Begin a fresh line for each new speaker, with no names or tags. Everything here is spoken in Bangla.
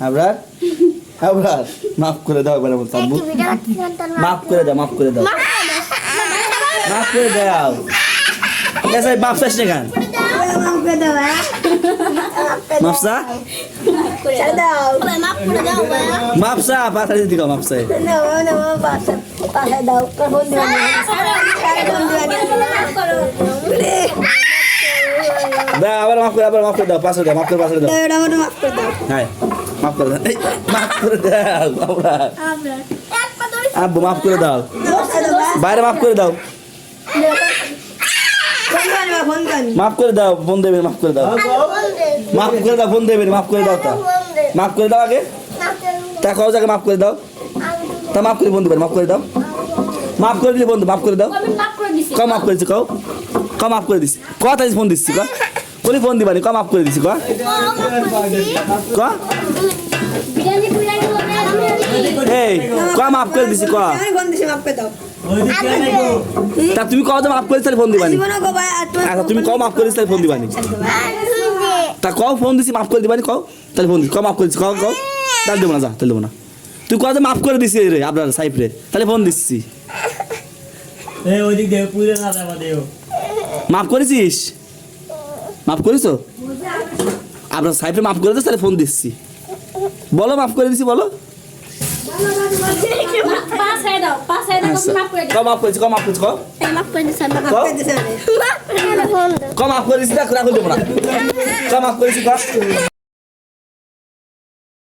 আবরার আবরার মাফ করে দাও এবার বলতাম মাফ করে দাও মাফ করে দাও। মাফ করে দাও। আছে মাফ চাস না কেন? মাফসা
দাও
মাফ করে দাও
মাফসা দিদি
পাশে পাশে দাও
আবার মাফ করে আবার মাফ করে দাও পাঁচশো দাও মাফ করে পাঁচশো দাও।
মাফ করে দাও।
হ্যাঁ। মাফ করে দাও মাফ করে দাও
এক
আব্বু মাফ করে দাও বাইরে মাফ করে দাও মাফ করে দাও ফোন দেবে মাফ করে দাও মাফ করে দাও ফোন দেবে মাফ করে দাও তা মাফ করে দাও আগে তা কও জায়গায় মাফ করে দাও তা মাফ করে বন্ধু মাফ করে দাও মাফ করে দিলে বন্ধু মাফ করে দাও
আমি মাফ করে
ক করেছি কও ক মাফ করে দিছি ক তাই ফোন দিচ্ছি ক কোনি ফোন দিবানি ক মাফ করে দিছি ক এই ক মাফ করে দিছি ক
করে
তা তুমি কও যে মাফ করেছি তাহলে ফোন দিবানি? আচ্ছা তুমি কও মাফ করেছি তাহলে ফোন দিবানি? তা কও ফোন দিছি মাফ করে দিবানি কও? তাহলে ফোন দিছি ক মাফ করেছি কও কও? তাহলে দেবো না যা তাহলে দেবো না। তুই কও যে মাফ করে দিছি রে আপনার সাইফ রে তাহলে ফোন দিচ্ছি। মাফ করেছিস? মাফ করেছ? আপনার সাইফে মাফ করে দিস তাহলে ফোন দিচ্ছি। বলো মাফ করে দিছি বলো।
কম
আচ্ছা।
মাফ করে
ক মাফ করেছি ক মাফ করেছি কম
মাফ করে দিছি
মাফ করে দিছে
মাফ করে ফোন দে
ক মাফ করেছি দেখ রাখো দেবো না। ক করেছি